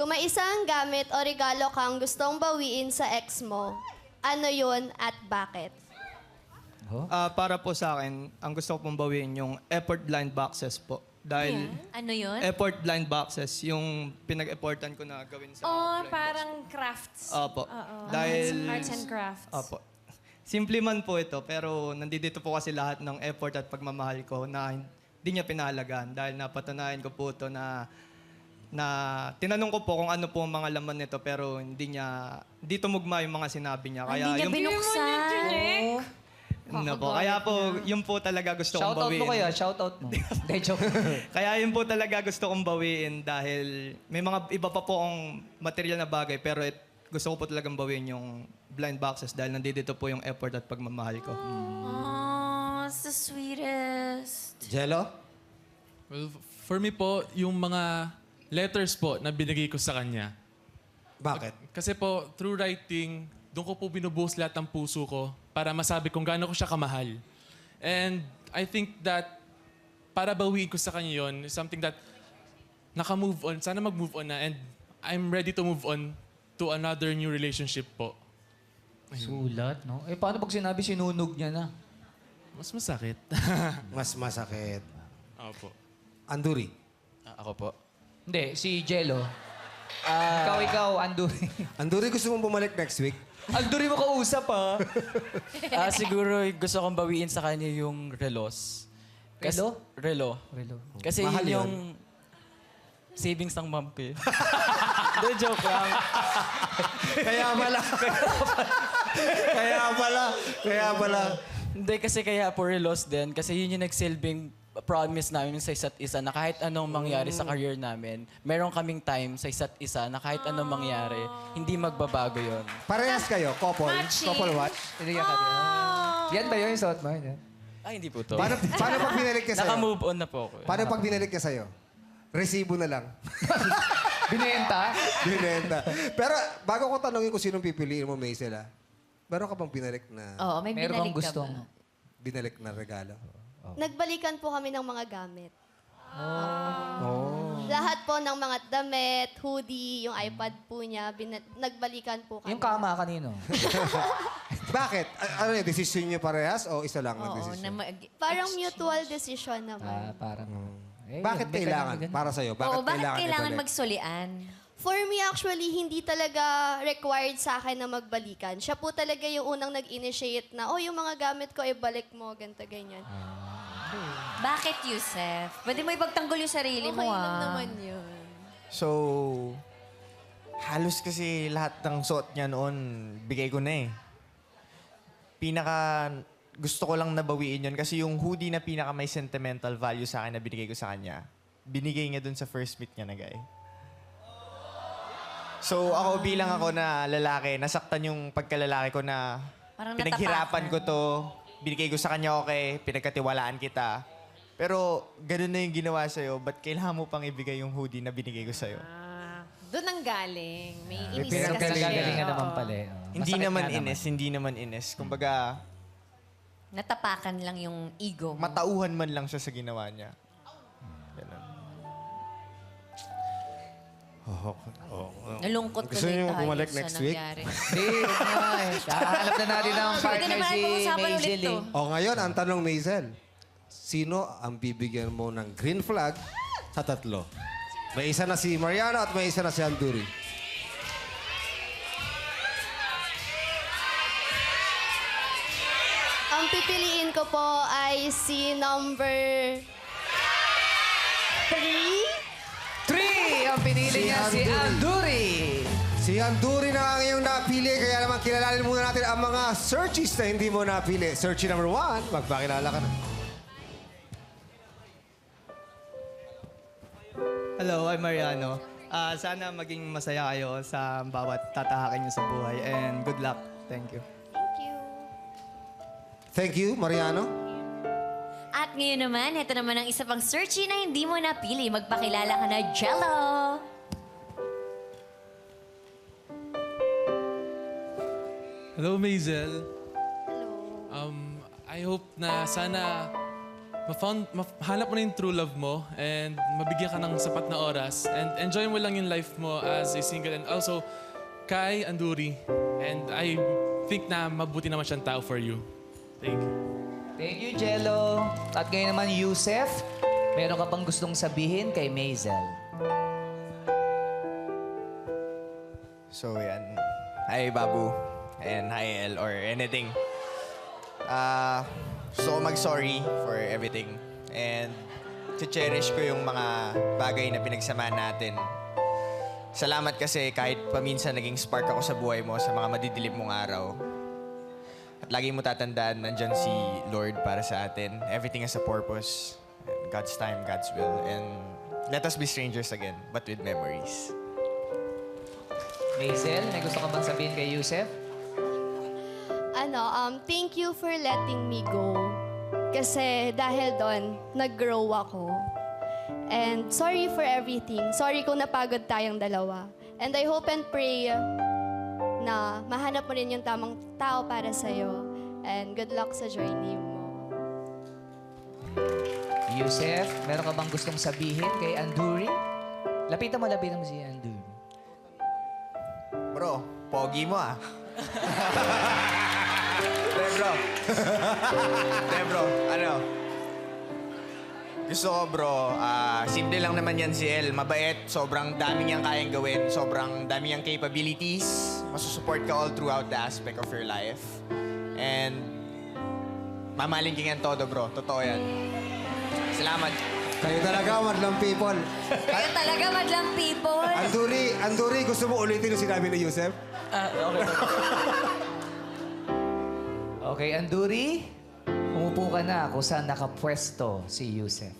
Kung may isang gamit o regalo kang gustong bawiin sa ex mo, ano yun at bakit? Ah, para po sa akin, ang gusto ko pong bawiin yung effort blind boxes po. Dahil Ano yun? effort blind boxes, yung pinag-effortan ko na gawin sa Oh, blind parang crafts. box. Opo. Dahil... Arts and crafts. Opo. Simple man po ito, pero nandito po kasi lahat ng effort at pagmamahal ko na hindi niya pinahalagaan. Dahil napatunayan ko po ito na na tinanong ko po kung ano po ang mga laman nito pero hindi niya hindi tumugma yung mga sinabi niya. Kaya Hindi niya yung binuksan. no po, kaya po yun po talaga gusto kong Shoutout bawiin. mo kaya, shoutout mo. Hindi, joke. Kaya yun po talaga gusto kong bawiin dahil may mga iba pa po akong material na bagay pero it, gusto ko po talagang bawiin yung blind boxes dahil nandito po yung effort at pagmamahal ko. Oh, it's the sweetest. Jello? Well, for me po, yung mga letters po na binigay ko sa kanya. Bakit? Kasi po, through writing, doon ko po binubuhos lahat ng puso ko para masabi kung gaano ko siya kamahal. And I think that para bawiin ko sa kanya yon is something that naka-move on. Sana mag-move on na and I'm ready to move on to another new relationship po. Sulat, no? Eh, paano pag sinabi sinunog niya na? Mas masakit. Mas masakit. Opo. Anduri. ako po. Hindi, si Jello. ikaw, ikaw, Anduri. Anduri, gusto mong bumalik next week? Anduri mo kausap, ha? Ah, siguro gusto kong bawiin sa kanya yung relos. Kas- Relo? Relo. Relo. Kasi Mahal yun yun. yung savings ng mom ko. eh. Hindi, joke lang. Kaya pala. kaya pala. Kaya pala. Hindi, kasi kaya po relos din. Kasi yun yung nagsilbing promise namin sa isa't isa na kahit anong mangyari sa career namin, meron kaming time sa isa't isa na kahit anong mangyari, hindi magbabago yon. Parehas kayo, couple. Matching. Couple watch. Tinigyan ka din. Yan ba yun yung suot mo? Yan. Ay, hindi po to. Paano, paano pag binalik niya sa'yo? Naka-move on na po ako. eh. Paano pag binalik niya sa'yo? Resibo na lang. Binenta? Binenta. Pero bago ko tanongin kung sinong pipiliin mo, Maisel, ah, meron ka bang binalik na, Oo, may Meron binalik kang ka gustong... ba? binalik na regalo? Nagbalikan po kami ng mga gamit. Oh. Lahat po ng mga damit, hoodie, yung iPad po niya, bina- nagbalikan po kami. Yung kama kanino? Bakit? A- ano yung decision niyo parehas o isa lang ang Oo, decision? na mag- Parang mutual decision naman. ah, parang... Eh, Bakit may kailangan? ganun- Para sa'yo, bakit, Oo, bakit kailangan ibalik? magsulian? For me, actually, hindi talaga required sa akin na magbalikan. Siya po talaga yung unang nag-initiate na, oh, yung mga gamit ko, ibalik mo, ganito, ganyan. Bakit, Yusef? Pwede mo ipagtanggol yung sarili mo, Okay ah. lang naman yun. So, halos kasi lahat ng suot niya noon, bigay ko na eh. Pinaka, gusto ko lang nabawiin yun kasi yung hoodie na pinaka may sentimental value sa akin na binigay ko sa kanya, binigay niya dun sa first meet niya na guy. So, ako bilang ako na lalaki, nasaktan yung pagkalalaki ko na Parang pinaghirapan natapakan. ko to, binigay ko sa kanya okay, pinagkatiwalaan kita. Pero, ganun na yung ginawa sa'yo, ba't kailangan mo pang ibigay yung hoodie na binigay ko sa'yo? Ah, doon ang galing. May May inis kasi siya. Pinagkagalingan naman pala eh. Oh. Hindi Masakit naman nga ines, hindi naman ines. Kumbaga, Natapakan lang yung ego mo. matauhan man lang siya sa ginawa niya. Ganun. Nalungkot Gusto tuloy niyo tayo bumalik sa next week? nangyari. Hindi, huwag na eh. Na natin ng Pwede partner naman si natin pag-usapan ulit Maisel to. eh. O ngayon, ang tanong, Maisel, sino ang bibigyan mo ng green flag sa tatlo? May isa na si Mariana at may isa na si Anduri. Ang pipiliin ko po ay si number... Three? Three! Ang pinili niya si Anduri. Si Anduri na ang iyong napili, kaya naman kilalanin muna natin ang mga searches na hindi mo napili. Searchy number one, magpakilala ka na. Hello, I'm Mariano. Ah, sana maging masaya kayo sa bawat tatahakin niyo sa buhay and good luck. Thank you. Thank you. Thank you, Mariano. At ngayon naman, ito naman ang isa pang searchy na hindi mo napili. Magpakilala ka na, Jello! Hello, Maisel. Hello. Um, I hope na sana ma-found, mahanap mo na yung true love mo and mabigyan ka ng sapat na oras and enjoy mo lang yung life mo as a single and also kay Anduri and I think na mabuti naman siyang tao for you. Thank you. Thank you, Jello. At ngayon naman, Yusef, meron ka pang gustong sabihin kay Maisel. So, yan. Hi, Babu. And hi, El, or anything. Ah, gusto ko mag-sorry for everything. And cherish ko yung mga bagay na pinagsamahan natin. Salamat kasi kahit paminsan naging spark ako sa buhay mo sa mga madidilim mong araw. At lagi mo tatandaan, nandyan si Lord para sa atin. Everything has a purpose. God's time, God's will. And let us be strangers again, but with memories. Maisel, may gusto ka bang sabihin kay Yusef? Ano, um, thank you for letting me go. Kasi dahil doon, nag-grow ako. And sorry for everything. Sorry kung napagod tayong dalawa. And I hope and pray na mahanap mo rin yung tamang tao para sa'yo. And good luck sa journey mo. Yusef, meron ka bang gustong sabihin kay Anduri? Lapitan mo, lapitan mo si Anduri. Bro, pogi mo ah. Hindi, bro. Hindi, bro. Ano? Gusto ko, bro, ah, simple lang naman yan si El. Mabait, sobrang dami niyang kayang gawin, sobrang dami niyang capabilities. Masusupport ka all throughout the aspect of your life. And mamahalin ka yan todo, bro. Totoo yan. Salamat. Kayo talaga, madlang people. Kaya talaga madlang people. Anduri, Anduri, gusto mo ulitin yung sinabi ni Yusef? Ah, okay. Okay, Anduri, umupo ka na kung saan nakapwesto si Yusef.